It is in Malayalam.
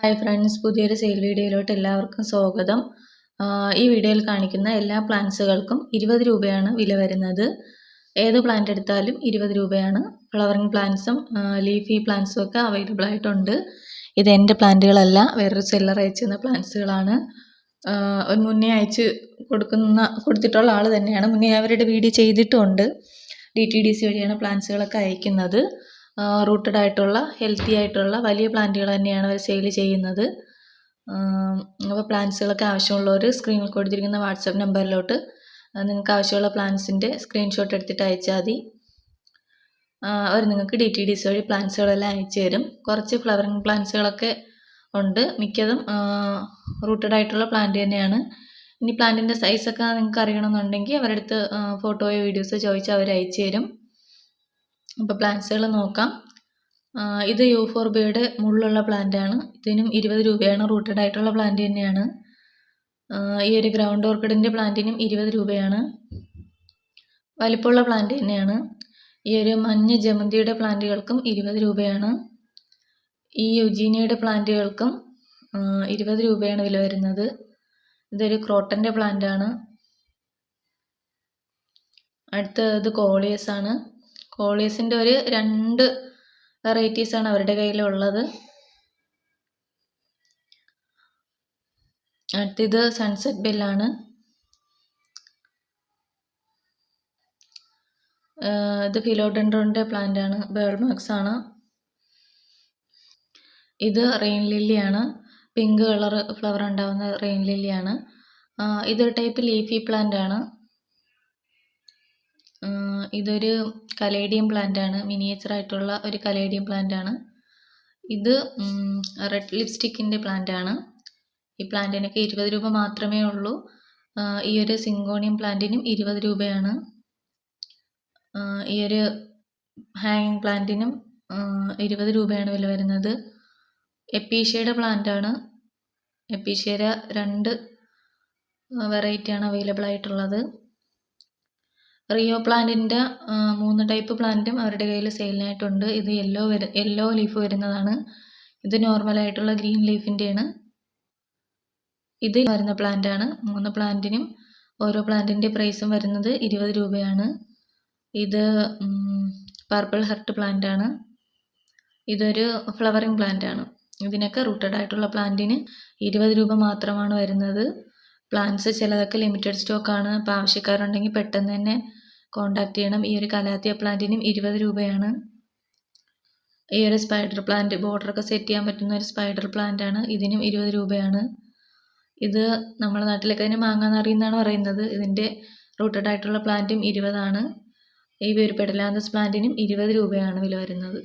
ഹായ് ഫ്രണ്ട്സ് പുതിയൊരു സെയിൽ വീഡിയോയിലോട്ട് എല്ലാവർക്കും സ്വാഗതം. ഈ വീഡിയോയിൽ കാണിക്കുന്ന എല്ലാ പ്ലാന്റ്സുകൾക്കും ഇരുപത് രൂപയാണ് വില വരുന്നത്. ഏത് പ്ലാന്റ് എടുത്താലും ഇരുപത് രൂപയാണ്. ഫ്ലവറിങ് പ്ലാന്റ്സും ലീഫി പ്ലാന്റ്സും ഒക്കെ അവൈലബിൾ ആയിട്ടുണ്ട്. ഇത് എന്റെ പ്ലാന്റുകളല്ല വേറൊരു സെല്ലർ അയച്ചു പ്ലാന്റ്സുകളാണ് ഒരു മുന്നേ അയച്ച് കൊടുക്കുന്ന കൊടുത്തിട്ടുള്ള ആൾ തന്നെയാണ്. മുന്നേ അവരുടെ വീഡിയോ ചെയ്തിട്ടുമുണ്ട്. ഡി ടി ഡി സി വഴിയാണ് പ്ലാന്റ്സുകളൊക്കെ അയക്കുന്നത്. റൂട്ടഡ് ആയിട്ടുള്ള ഹെൽത്തി ആയിട്ടുള്ള വലിയ പ്ലാന്റുകൾ തന്നെയാണ് അവർ സെയിൽ ചെയ്യുന്നത്. അപ്പോൾ പ്ലാന്റ്സുകളൊക്കെ ആവശ്യമുള്ളവർ സ്ക്രീനിൽ കൊടുത്തിരിക്കുന്ന വാട്സപ്പ് നമ്പറിലോട്ട് നിങ്ങൾക്ക് ആവശ്യമുള്ള പ്ലാന്റ്സിന്റെ സ്ക്രീൻഷോട്ട് എടുത്തിട്ട് അയച്ചാൽ മതി. അവർ നിങ്ങൾക്ക് ഡി ടി ഡി സി വഴി പ്ലാന്റ്സുകളെല്ലാം അയച്ചു തരും. കുറച്ച് ഫ്ലവറിങ് പ്ലാന്റ്സുകളൊക്കെ ഉണ്ട്. മിക്കതും റൂട്ടഡ് ആയിട്ടുള്ള പ്ലാന്റ് തന്നെയാണ്. ഇനി പ്ലാന്റിന്റെ സൈസൊക്കെ നിങ്ങൾക്ക് അറിയണമെന്നുണ്ടെങ്കിൽ അവരുടെ അടുത്ത് ഫോട്ടോയോ വീഡിയോസോ ചോദിച്ചാൽ അവർ അയച്ചു തരും. അപ്പോൾ പ്ലാന്റ്സുകൾ നോക്കാം. ഇത് യൂഫോർബിയയുടെ മുള്ളുള്ള പ്ലാന്റാണ് ഇതിനും ഇരുപത് രൂപയാണ് റൂട്ടഡ് ആയിട്ടുള്ള പ്ലാന്റ് തന്നെയാണ്. ഈ ഒരു ഗ്രൗണ്ട് ഓർക്കിഡിന്റെ പ്ലാന്റിനും ഇരുപത് രൂപയാണ്. വലിപ്പമുള്ള പ്ലാന്റ് തന്നെയാണ്. ഈ ഒരു മഞ്ഞ ജമന്തിയുടെ പ്ലാന്റുകൾക്കും ഇരുപത് രൂപയാണ്. ഈ യുജീനിയുടെ പ്ലാന്റുകൾക്കും ഇരുപത് രൂപയാണ് വില വരുന്നത്. ഇതൊരു ക്രോട്ടന്റെ പ്ലാന്റാണ് അടുത്തത് കോളിയസ് ആണ്. കോളിയസിന്റെ ഒരു രണ്ട് വെറൈറ്റീസാണ് അവരുടെ കയ്യിലുള്ളത്. അടുത്തത് സൺസെറ്റ് ബെല്ലാണ് ഇത് ഫിലോഡെൻഡ്രോണിന്റെ പ്ലാന്റ് ആണ്. ബേൾ മാക്സ് ആണ്. ഇത് റെയിൻ ലില്ലിയാണ് പിങ്ക് കളർ ഫ്ലവർ ഉണ്ടാകുന്ന റെയിൻ ലില്ലിയാണ് ഇതൊരു ടൈപ്പ് ലീഫി പ്ലാന്റ് ആണ്. ഇതൊരു കലേഡിയം പ്ലാന്റ് ആണ്. മിനിയേച്ചർ ആയിട്ടുള്ള ഒരു കലേഡിയം പ്ലാന്റ് ആണ്. ഇത് റെഡ് ലിപ്സ്റ്റിക്കിന്റെ പ്ലാന്റ് ആണ്. ഈ പ്ലാന്റിനൊക്കെ ഇരുപത് രൂപ മാത്രമേ ഉള്ളൂ. ഈ ഒരു സിങ്കോണിയം പ്ലാന്റിനും ഇരുപത് രൂപയാണ്. ഈ ഒരു ഹാങ്ങിങ് പ്ലാന്റിനും ഇരുപത് രൂപയാണ് വില വരുന്നത്. എപ്പീഷ്യയുടെ പ്ലാന്റ് ആണ്. എപ്പീഷ്യയുടെ രണ്ട് വെറൈറ്റിയാണ് അവൈലബിൾ ആയിട്ടുള്ളത്. റിയോ പ്ലാന്റിന്റെ മൂന്ന് ടൈപ്പ് പ്ലാന്റും അവരുടെ കയ്യിൽ സെയിലിനായിട്ടുണ്ട്. ഇത് യെല്ലോ വര യെല്ലോ ലീഫ് വരുന്നതാണ്. ഇത് നോർമലായിട്ടുള്ള ഗ്രീൻ ലീഫിന്റെയാണ് ഇത് വരുന്ന പ്ലാന്റാണ്. മൂന്ന് പ്ലാന്റിനും ഓരോ പ്ലാന്റിന്റെ പ്രൈസും വരുന്നത് ഇരുപത് രൂപയാണ്. ഇത് പർപ്പിൾ ഹർട്ട് പ്ലാന്റാണ്. ഇതൊരു ഫ്ലവറിങ് പ്ലാന്റാണ്. ഇതിനൊക്കെ റൂട്ടഡ് ആയിട്ടുള്ള പ്ലാന്റിന് ഇരുപത് രൂപ മാത്രമാണ് വരുന്നത്. പ്ലാന്റ്സ് ചിലതൊക്കെ ലിമിറ്റഡ് സ്റ്റോക്കാണ് അപ്പോൾ ആവശ്യക്കാരുണ്ടെങ്കിൽ പെട്ടെന്ന് തന്നെ കോണ്ടാക്ട് ചെയ്യണം. ഈ ഒരു കലാത്തിയ പ്ലാന്റിനും ഇരുപത് രൂപയാണ്. ഈ ഒരു സ്പൈഡർ പ്ലാന്റ് ബോർഡറൊക്കെ സെറ്റ് ചെയ്യാൻ പറ്റുന്ന ഒരു സ്പൈഡർ പ്ലാന്റ് ആണ്. ഇതിനും ഇരുപത് രൂപയാണ്. ഇത് നമ്മുടെ നാട്ടിലൊക്കെ അതിന് മാങ്ങാന്ന് അറിയുന്നതാണ് പറയുന്നത്. ഇതിന്റെ റൂട്ടഡ് ആയിട്ടുള്ള പ്ലാന്റും ഇരുപതാണ്. ഈ വേരുപെടലാന്തസ് പ്ലാന്റിനും ഇരുപത് രൂപയാണ് വില വരുന്നത്.